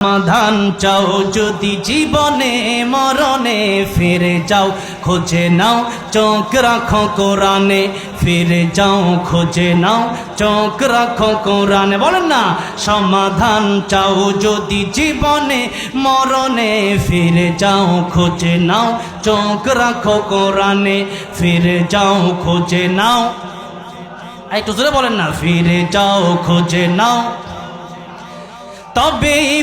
সমাধান চাও, যদি জীবনে মরণে ফিরে যাও, খোঁজে নাও, চোখ রাখো কোরআনে, ফিরে যাও, খোঁজে নাও, চোখ রাখো কোরআনে। বলেন না, সমাধান চাও, যদি জীবনে মরণে ফিরে যাও, খোঁজে নাও, চোখ রাখো কোরআনে, ফিরে যাও, খোঁজে নাও। একটু বলেন না, ফিরে যাও, খোঁজে নাও। তবেই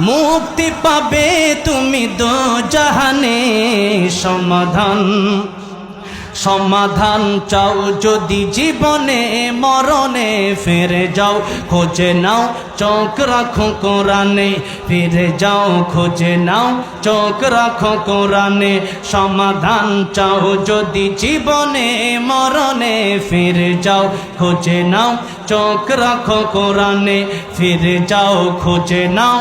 মুক্তি পাবে তুমি দো জাহানে। সমাধান সমাধান চাও যদি জীবনে, মরণে ফিরে যাও, খোঁজে নাও, চোখ রাখো কোরআনে। ফিরে যাও, খোঁজে নাও, চোখ রাখো কোরআনে। সমাধান চাও যদি জীবনে, মরণে ফিরে যাও, খোঁজে নাও, চোখ রাখো কোরআনে। ফিরে যাও, খোঁজে নাও।